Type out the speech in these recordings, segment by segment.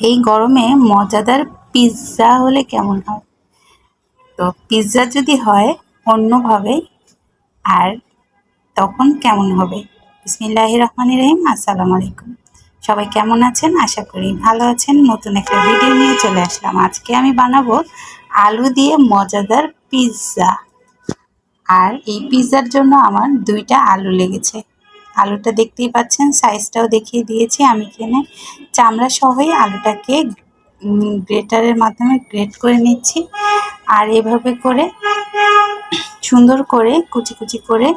এই গরমে মজাদার পিৎজা হলে কেমন হয়? তো পিৎজা যদি হয় অন্যভাবে, আর তখন কেমন হবে? বিসমিল্লাহ রহমান রহিম, আসসালামু আলাইকুম। সবাই কেমন আছেন? আশা করি ভালো আছেন। নতুন একটা ভিডিও নিয়ে চলে আসলাম। আজকে আমি বানাবো আলু দিয়ে মজাদার পিৎজা আর এই পিৎজার জন্য আমার দুইটা আলু লেগেছে। আলুটা দেখতেই পাচ্ছেন সাইজটাও দেখিয়ে দিয়েছি আমি কিনে চামড়া সহই আলুটাকে গ্রেটারের মাধ্যমে গ্রেট করে নিচ্ছি। আর এভাবে করে সুন্দর করে কুচি কুচি করে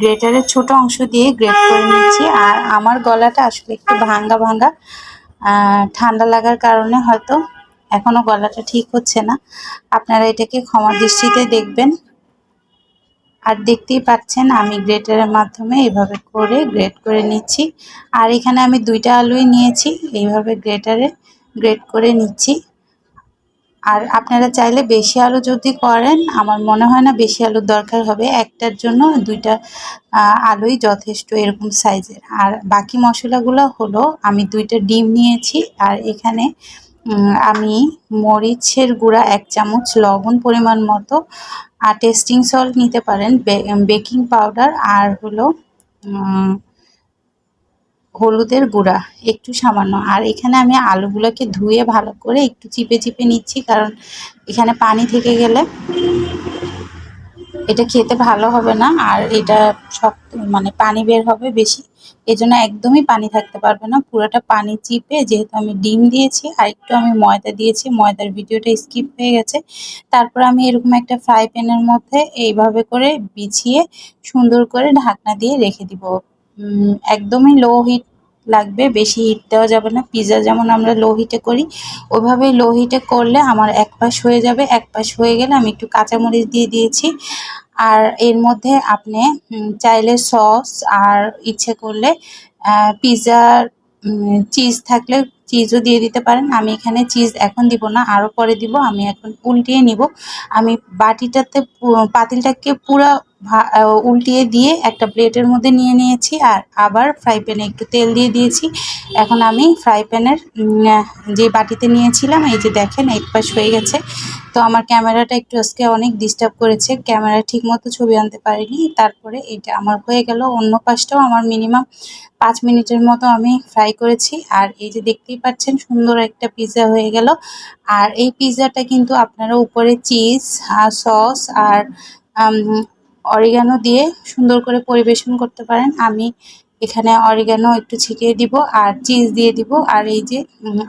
গ্রেটারের ছোট অংশ দিয়ে গ্রেট করে নিচ্ছি। আর আমার গলাটা আসলে একটু ভাঙ্গা ভাঙ্গা ঠান্ডা লাগার কারণে হয়তো এখনও গলাটা ঠিক হচ্ছে না। আপনারা এটাকে ক্ষমা দৃষ্টিতে দেখবেন। আর দেখতেই পাচ্ছেন আমি গ্রেটারের মাধ্যমে এইভাবে করে গ্রেট করে নিচ্ছি। আর এখানে আমি দুইটা আলুই নিয়েছি, এইভাবে গ্রেটারে গ্রেট করে নিচ্ছি। আর আপনারা চাইলে বেশি আলু যদি করেন, আমার মনে হয় না বেশি আলুর দরকার হবে। একটার জন্য দুইটা আলুই যথেষ্ট এরকম সাইজের। আর বাকি মশলাগুলো হলো, আমি দুইটা ডিম নিয়েছি, আর এখানে আমি মরিচের গুঁড়া এক চামচ, লবণ পরিমাণ মতো, আর টেস্টিং সল্ট নিতে পারেন বেকিং পাউডার আর হলো হলুদের গুঁড়া, একটু সামান্য। আর এখানে আমি আলুগুলোকে ধুয়ে ভালো করে একটু চিপে চিপে নিচ্ছি, কারণ এখানে পানি থেকে গেলে এটা খেতে ভালো হবে না, আর এটা সব মানে পানি বের হবে বেশি। এজন্য একদমই পানি থাকতে পারবে না, পুরোটা পানি চিপে, যেহেতু আমি ডিম দিয়েছি, আর একটু আমি ময়দা দিয়েছি, ময়দার ভিডিওটা স্কিপ হয়ে গেছে। তারপর আমি এরকম একটা ফ্রাই প্যানের মধ্যে এইভাবে করে বিছিয়ে সুন্দর করে ঢাকনা দিয়ে রেখে দিব। একদমই লো হিট লাগবে, বেশি হিট দেওয়া যাবে না। পিৎজা যেমন আমরা লো হিটে করি ওইভাবেই লো হিটে করলে আমার এক পাশ হয়ে যাবে, এক পাশ হয়ে গেলে আমি একটু কাঁচামরিচ দিয়ে দিয়েছি। আর এর মধ্যে আপনি চাইলে সস আর ইচ্ছে করলে পিৎজার চিজ থাকলে চিজও দিয়ে দিতে পারেন। আমি এখানে চিজ এখন দিব না আরও পরে দিব। আমি এখন উল্টিয়ে নিব। আমি বাটিটাতে পাতিলটাকে পুরো উল্টিয়ে দিয়ে একটা প্লেটের মধ্যে নিয়ে নিয়েছি আর আবার ফ্রাই প্যানে একটু তেল দিয়ে দিয়েছি। এখন আমি ফ্রাই প্যানের যে বাটিতে নিয়েছিলাম, এই যে দেখেন এক পাশ হয়ে গেছে। তো আমার ক্যামেরাটা একটু আজকে অনেক ডিস্টার্ব করেছে। ক্যামেরা ঠিক মতো ছবি আনতে পারিনি। তারপরে এটা আমার হয়ে গেল। অন্য পাশটাও আমার মিনিমাম পাঁচ মিনিটের মতো আমি ফ্রাই করেছি। আর এই যে দেখতেই পাচ্ছেন, সুন্দর একটা পিৎজা হয়ে গেল। আর এই পিৎজাটা কিন্তু আপনারা উপরে চিজ আর সস আর অরিগানো দিয়ে সুন্দর করে পরিবেশন করতে পারেন। আমি এখানে অরিগানো একটু ছিটিয়ে দিব আর চিজ দিয়ে দিব। আর এই যে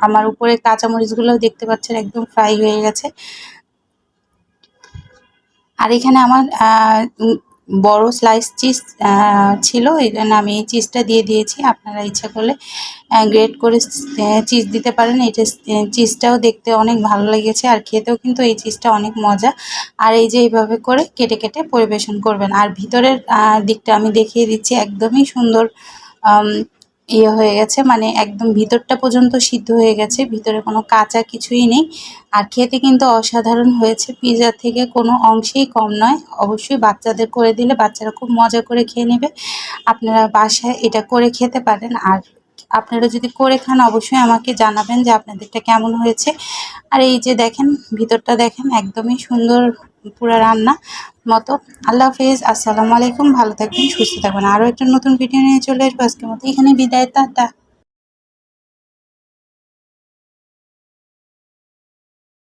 আমার উপরে কাঁচামরিচগুলোও দেখতে পাচ্ছেন, একদম ফ্রাই হয়ে গেছে। আর এখানে আমার বড় স্লাইস চিজ ছিল। এই জন্য আমি এই চিজটা দিয়ে দিয়েছি। আপনারা ইচ্ছা করলে গ্রেট করে চিজ দিতে পারেন। এটা চিজটাও দেখতে অনেক ভালো লেগেছে। আর খেতেও কিন্তু এই চিজটা অনেক মজা। আর এই যে, এইভাবে করে কেটে কেটে পরিবেশন করবেন। আর ভিতরের দিকটা আমি দেখিয়ে দিচ্ছি। একদমই সুন্দর ইয়ে হয়ে গেছে মানে একদম ভিতরটা পর্যন্ত সিদ্ধ হয়ে গেছে, ভিতরে কোনো কাঁচা কিছুই নেই। আর খেতে কিন্তু অসাধারণ হয়েছে, পিজা থেকে কোনো অংশেই কম নয়। অবশ্যই বাচ্চাদের করে দিলে বাচ্চারা খুব মজা করে খেয়ে নেবে। আপনারা বাসায় এটা করে খেতে পারেন। আর আপনারা যদি করে খান, অবশ্যই আমাকে জানাবেন যে আপনাদেরটা কেমন হয়েছে। আর এই যে দেখেন, ভিতরটা দেখেন, একদমই সুন্দর পুরো রান্না মতো। আল্লাহ হাফেজ, আসসালামু আলাইকুম, ভালো থাকবেন, সুস্থ থাকবেন। আরও একটা নতুন ভিডিও নিয়ে চলে আসব। আজকের মতো এখানে বিদায় তা